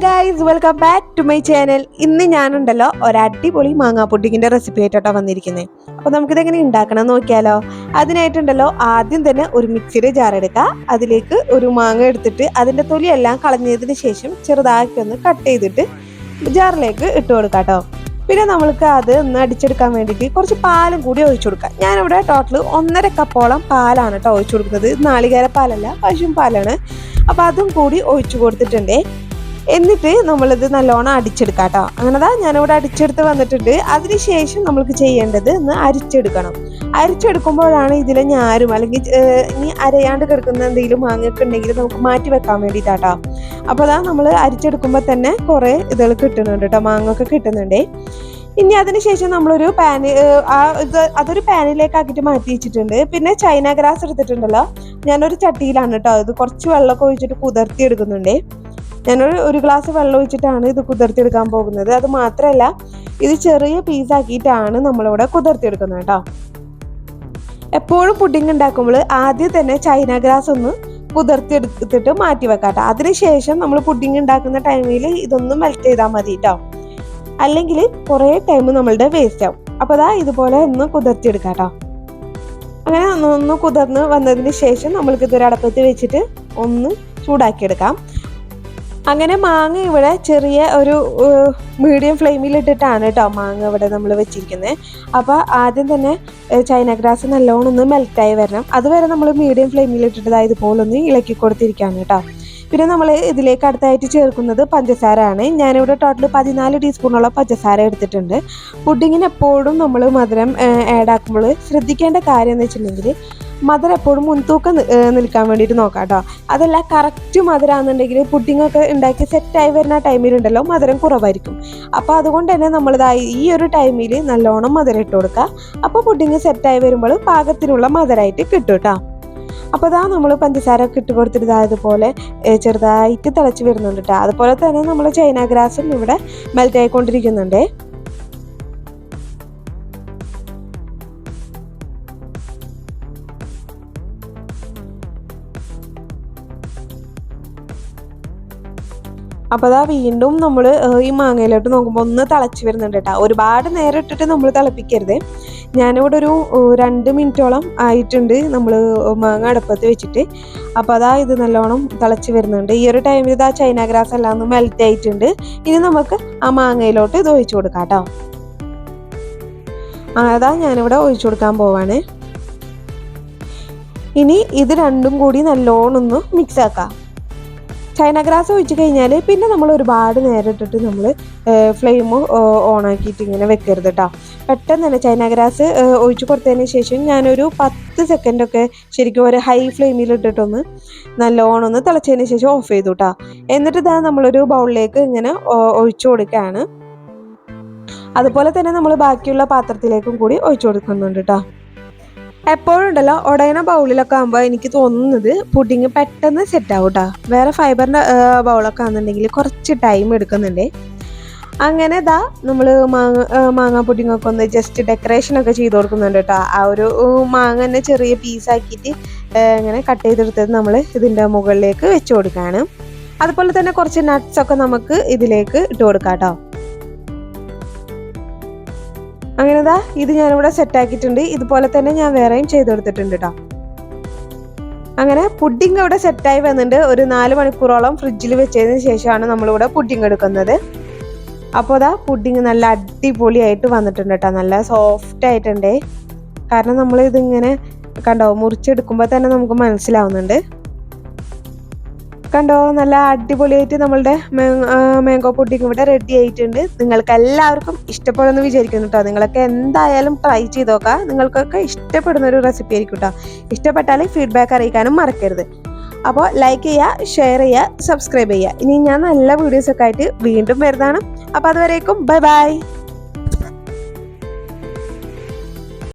Guys welcome back to my channel ഇന്ന് ഞാനുണ്ടല്ലോ ഒരു അടിപൊളി മാങ്ങാ പൊട്ടിക്കിന്റെ റെസിപ്പി ആയിട്ടോ വന്നിരിക്കുന്നത് അപ്പോൾ നമുക്കിത് എങ്ങനെ ഉണ്ടാക്കണം നോക്കിയാലോ? അതിനായിട്ടുണ്ടല്ലോ ആദ്യം തന്നെ ഒരു മിക്സിയുടെ ജാർ എടുക്കുക. അതിലേക്ക് ഒരു മാങ്ങ എടുത്തിട്ട് അതിന്റെ തൊലിയെല്ലാം കളഞ്ഞതിന് ശേഷം ചെറുതാക്കി ഒന്ന് കട്ട് ചെയ്തിട്ട് ജാറിലേക്ക് ഇട്ട് കൊടുക്കാം കേട്ടോ പിന്നെ നമ്മൾക്ക് അത് ഒന്ന് അടിച്ചെടുക്കാൻ വേണ്ടിയിട്ട് കുറച്ച് പാലും കൂടി ഒഴിച്ചു കൊടുക്കാം. ഞാനിവിടെ ടോട്ടൽ ഒന്നര കപ്പോളം പാലാണ് കേട്ടോ ഒഴിച്ചു കൊടുക്കുന്നത്. നാളികേര പാലല്ല പശു പാലാണ്. അപ്പോൾ അതും കൂടി ഒഴിച്ചു കൊടുത്തിട്ടുണ്ട്. എന്നിട്ട് നമ്മളിത് നല്ലോണം അടിച്ചെടുക്കാം കേട്ടോ അങ്ങനെതാ ഞാനിവിടെ അടിച്ചെടുത്ത് വന്നിട്ടുണ്ട്. അതിനുശേഷം നമ്മൾക്ക് ചെയ്യേണ്ടത് ഇന്ന് അരിച്ചെടുക്കണം. അരിച്ചെടുക്കുമ്പോഴാണ് ഇതിലെ ഞാരും അല്ലെങ്കിൽ ഇനി അരയാണ്ട് കിടക്കുന്ന എന്തെങ്കിലും മാങ്ങയൊക്കെ ഉണ്ടെങ്കിൽ നമുക്ക് മാറ്റി വെക്കാൻ വേണ്ടിയിട്ടാട്ടോ അപ്പോൾ അതാ നമ്മൾ അരിച്ചെടുക്കുമ്പോൾ തന്നെ കുറേ ഇതുകൾ കിട്ടുന്നുണ്ട് കേട്ടോ. മാങ്ങൊക്കെ കിട്ടുന്നുണ്ട്. ഇനി അതിനുശേഷം നമ്മളൊരു പാന് ആ ഇത് അതൊരു പാനിലേക്ക് ആക്കിയിട്ട് മാറ്റി വെച്ചിട്ടുണ്ട്. പിന്നെ ചൈന ഗ്രാസ് എടുത്തിട്ടുണ്ടല്ലോ. ഞാനൊരു ചട്ടിയിലാണ് കേട്ടോ. ഇത് കുറച്ച് വെള്ളമൊക്കെ ഒഴിച്ചിട്ട് കുതിർത്തി എടുക്കുന്നുണ്ട് ഞാനൊരു ഒരു ഗ്ലാസ് വെള്ളം ഒഴിച്ചിട്ടാണ് ഇത് കുതിർത്തിയെടുക്കാൻ പോകുന്നത്. അത് മാത്രമല്ല ഇത് ചെറിയ പീസാക്കിയിട്ടാണ് നമ്മളിവിടെ കുതിർത്തിയെടുക്കുന്നത് കേട്ടോ. എപ്പോഴും പുഡിംഗ് ഉണ്ടാക്കുമ്പോൾ ആദ്യം തന്നെ ചൈന ഗ്രാസ് ഒന്ന് കുതിർത്തിയെടുത്തിട്ട് മാറ്റി വെക്കാം കേട്ടോ. അതിനുശേഷം നമ്മൾ പുഡിംഗ് ഉണ്ടാക്കുന്ന ടൈമിൽ ഇതൊന്ന് മെൽറ്റ് ചെയ്താൽ മതി കേട്ടോ. അല്ലെങ്കിൽ കുറേ ടൈം നമ്മളുടെ വേസ്റ്റ് ആവും. അപ്പോൾ അതാ ഇതുപോലെ ഒന്ന് കുതിർത്തിയെടുക്കാം കേട്ടോ. അങ്ങനെ ഒന്ന് കുതിർന്ന് വന്നതിന് ശേഷം നമ്മൾക്ക് അടപ്പത്ത് വെച്ചിട്ട് ഒന്ന് ചൂടാക്കിയെടുക്കാം. അങ്ങനെ മാങ്ങ ഇവിടെ ചെറിയ ഒരു മീഡിയം ഫ്ലെയിമിൽ ഇട്ടിട്ടാണ് കേട്ടോ മാങ്ങ ഇവിടെ നമ്മൾ വെച്ചിരിക്കുന്നത് അപ്പോൾ ആദ്യം തന്നെ ചൈന ഗ്രാസ് നല്ലോണം ഒന്ന് മെൽറ്റായി വരണം. അതുവരെ നമ്മൾ മീഡിയം ഫ്ലെയിമിൽ ഇട്ടിട്ട് ഇതുപോലെ ഒന്ന് ഇളക്കി കൊടുത്തിരിക്കുകയാണ് കേട്ടോ പിന്നെ നമ്മൾ ഇതിലേക്ക് അടുത്തായിട്ട് ചേർക്കുന്നത് പഞ്ചസാര ആണ് ഞാനിവിടെ ടോട്ടൽ പതിനാല് ടീസ്പൂണോളം പഞ്ചസാര എടുത്തിട്ടുണ്ട്. പുഡിങ്ങിന് എപ്പോഴും നമ്മൾ മധുരം ആഡ് ആക്കുമ്പോൾ ശ്രദ്ധിക്കേണ്ട കാര്യം എന്ന് വെച്ചിട്ടുണ്ടെങ്കിൽ മധുരം എപ്പോഴും മുൻതൂക്കം നിൽക്കാൻ വേണ്ടിയിട്ട് നോക്കാം കേട്ടോ അതല്ല കറക്റ്റ് മധുരമാണെന്നുണ്ടെങ്കിൽ പുഡിങ്ങൊക്കെ ഉണ്ടാക്കി സെറ്റായി വരുന്ന ടൈമിലുണ്ടല്ലോ മധുരം കുറവായിരിക്കും. അപ്പോൾ അതുകൊണ്ട് തന്നെ നമ്മളിതായി ഈ ഒരു ടൈമിൽ നല്ലോണം മധുരം ഇട്ട് കൊടുക്കുക. അപ്പോൾ പുഡിങ് സെറ്റായി വരുമ്പോൾ പാകത്തിനുള്ള മധുരമായിട്ട് കിട്ടും കേട്ടോ അപ്പോൾ ഇതാ നമ്മൾ പഞ്ചസാര ഒക്കെ ഇട്ട് കൊടുത്തിട്ട് ഇതാ ഇതുപോലെ ചെറുതായിട്ട് തിളച്ച് വരുന്നുണ്ട് കേട്ടോ അതുപോലെ തന്നെ നമ്മൾ ചൈന ഗ്രാസും ഇവിടെ മെൽറ്റ് ആയിക്കൊണ്ടിരിക്കുന്നുണ്ട്. അപ്പോൾ അതാ വീണ്ടും നമ്മൾ ഈ മാങ്ങയിലോട്ട് നോക്കുമ്പോൾ ഒന്ന് തിളച്ച് വരുന്നുണ്ട് കേട്ടോ ഒരുപാട് നേരം ഇട്ടിട്ട് നമ്മൾ തിളപ്പിക്കരുത്. ഞാനിവിടെ ഒരു രണ്ട് മിനിറ്റോളം ആയിട്ടുണ്ട് നമ്മൾ മാങ്ങ അടുപ്പത്ത് വെച്ചിട്ട്. അപ്പോൾ അതാ ഇത് നല്ലോണം തിളച്ച് വരുന്നുണ്ട്. ഈ ഒരു ടൈമിൽ ഇതാ ചൈന ഗ്രാസ് എല്ലാം ഒന്ന് മെൽറ്റ് ആയിട്ടുണ്ട്. ഇനി നമുക്ക് ആ മാങ്ങയിലോട്ട് ഇത് ഒഴിച്ചു കൊടുക്കാം കേട്ടോ അതാ ഞാനിവിടെ ഒഴിച്ചു കൊടുക്കാൻ പോവാണ്. ഇനി ഇത് രണ്ടും കൂടി നല്ലോണം ഒന്ന് മിക്സ് ആക്കാം. ചൈന ഗ്രാസ് ഒഴിച്ച് കഴിഞ്ഞാൽ പിന്നെ നമ്മൾ ഒരുപാട് നേരം ഇട്ടിട്ട് നമ്മൾ ഫ്ലെയിം ഓൺ ആക്കിയിട്ട് ഇങ്ങനെ വെക്കരുത് കേട്ടോ പെട്ടെന്ന് തന്നെ ചൈന ഗ്രാസ് ഒഴിച്ച് കൊടുത്തതിന് ശേഷം ഞാനൊരു പത്ത് സെക്കൻഡൊക്കെ ശരിക്കും ഒരു ഹൈ ഫ്ലെയിമിൽ ഇട്ടിട്ടൊന്ന് നല്ലോണം ഒന്ന് തിളച്ചതിന് ശേഷം ഓഫ് ചെയ്തു കേട്ടോ എന്നിട്ട് ഇതാ നമ്മളൊരു ബൗളിലേക്ക് ഇങ്ങനെ ഒഴിച്ചു കൊടുക്കുകയാണ് അതുപോലെ തന്നെ നമ്മൾ ബാക്കിയുള്ള പാത്രത്തിലേക്കും കൂടി ഒഴിച്ചു കൊടുക്കുന്നുണ്ട് കേട്ടോ എപ്പോഴും ഉണ്ടല്ലോ ഉടയണ ബൗളിലൊക്കെ ആകുമ്പോൾ എനിക്ക് തോന്നുന്നത് പുഡിങ് പെട്ടെന്ന് സെറ്റ് ആവും കേട്ടോ വേറെ ഫൈബറിന്റെ ബൗളൊക്കെ ആണെന്നുണ്ടെങ്കിൽ കുറച്ച് ടൈം എടുക്കുന്നുണ്ട്. അങ്ങനെ ഇതാ നമ്മൾ മാങ്ങ മാങ്ങ പുഡിങ്ങൊക്കെ ഒന്ന് ജസ്റ്റ് ഡെക്കറേഷൻ ഒക്കെ ചെയ്ത് കൊടുക്കുന്നുണ്ട് കേട്ടോ. ആ ഒരു മാങ്ങ തന്നെ ചെറിയ പീസാക്കിയിട്ട് ഇങ്ങനെ കട്ട് ചെയ്തെടുത്തത് നമ്മൾ ഇതിന്റെ മുകളിലേക്ക് വെച്ച് കൊടുക്കുകയാണ് അതുപോലെ തന്നെ കുറച്ച് നട്ട്സൊക്കെ നമുക്ക് ഇതിലേക്ക് ഇട്ട് കൊടുക്കാം കേട്ടോ അങ്ങനെ ദാ ഇത് ഞാനിവിടെ സെറ്റാക്കിയിട്ടുണ്ട് ഇതുപോലെ തന്നെ ഞാൻ വേറെയും ചെയ്ത് കൊടുത്തിട്ടുണ്ട് കേട്ടോ അങ്ങനെ പുഡിംഗ് ഇവിടെ സെറ്റായി വന്നിട്ടുണ്ട് ഒരു നാല് മണിക്കൂറോളം ഫ്രിഡ്ജിൽ വെച്ചതിന് ശേഷമാണ് നമ്മളിവിടെ പുഡിംഗ് എടുക്കുന്നത്. അപ്പോൾ അതാ പുഡിംഗ് നല്ല അടിപൊളിയായിട്ട് വന്നിട്ടുണ്ട് കേട്ടോ നല്ല സോഫ്റ്റ് ആയിട്ടുണ്ട്. കാരണം നമ്മൾ ഇതിങ്ങനെ കണ്ടോ മുറിച്ചെടുക്കുമ്പോൾ തന്നെ നമുക്ക് മനസ്സിലാവുന്നുണ്ട്. കണ്ടോ? നല്ല അടിപൊളിയായിട്ട് നമ്മളുടെ മാംഗോ പുഡിംഗ് ഇവിടെ റെഡി ആയിട്ടുണ്ട്. നിങ്ങൾക്ക് എല്ലാവർക്കും ഇഷ്ടപ്പെടുമെന്ന് വിചാരിക്കുന്നു കേട്ടോ നിങ്ങളൊക്കെ എന്തായാലും ട്രൈ ചെയ്ത് നോക്കാം. നിങ്ങൾക്കൊക്കെ ഇഷ്ടപ്പെടുന്ന ഒരു റെസിപ്പി ആയിരിക്കും കേട്ടോ ഇഷ്ടപ്പെട്ടാൽ ഫീഡ്ബാക്ക് അറിയിക്കാനും മറക്കരുത്. അപ്പോൾ ലൈക്ക് ചെയ്യുക ഷെയർ ചെയ്യുക സബ്സ്ക്രൈബ് ചെയ്യുക ഇനി ഞാൻ നല്ല വീഡിയോസൊക്കെ ആയിട്ട് വീണ്ടും വരുന്നതാണ്. അപ്പോൾ അതുവരേക്കും ബൈ ബൈ